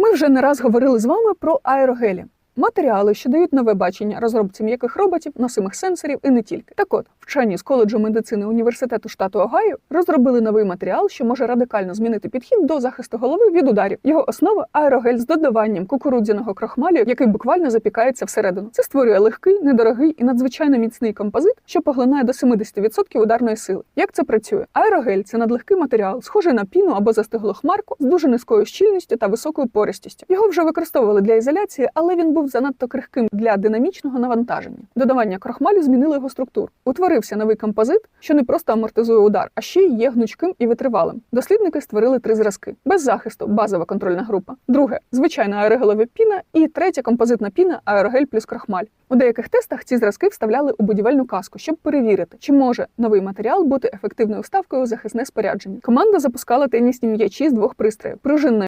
Ми вже не раз говорили з вами про аерогелі. Матеріали, що дають нове бачення розробці м'яких роботів, носимих сенсорів і не тільки. Так от, вчені з коледжу медицини університету штату Огайо розробили новий матеріал, що може радикально змінити підхід до захисту голови від ударів. Його основа аерогель з додаванням кукурудзяного крохмалю, який буквально запікається всередину. Це створює легкий, недорогий і надзвичайно міцний композит, що поглинає до 70% ударної сили. Як це працює? Аерогель це надлегкий матеріал, схожий на піну або застиглу хмарку з дуже низькою щільністю та високою пористістю. Його вже використовували для ізоляції, але він був занадто крихким для динамічного навантаження. Додавання крохмалю змінило його структуру. Утворився новий композит, що не просто амортизує удар, а ще й є гнучким і витривалим. Дослідники створили три зразки: без захисту, базова контрольна група. Друге звичайна аерогелева піна, і третя композитна піна аерогель плюс крохмаль. У деяких тестах ці зразки вставляли у будівельну каску, щоб перевірити, чи може новий матеріал бути ефективною вставкою у захисне спорядження. Команда запускала тенісні м'ячі з двох пристроїв: пружинної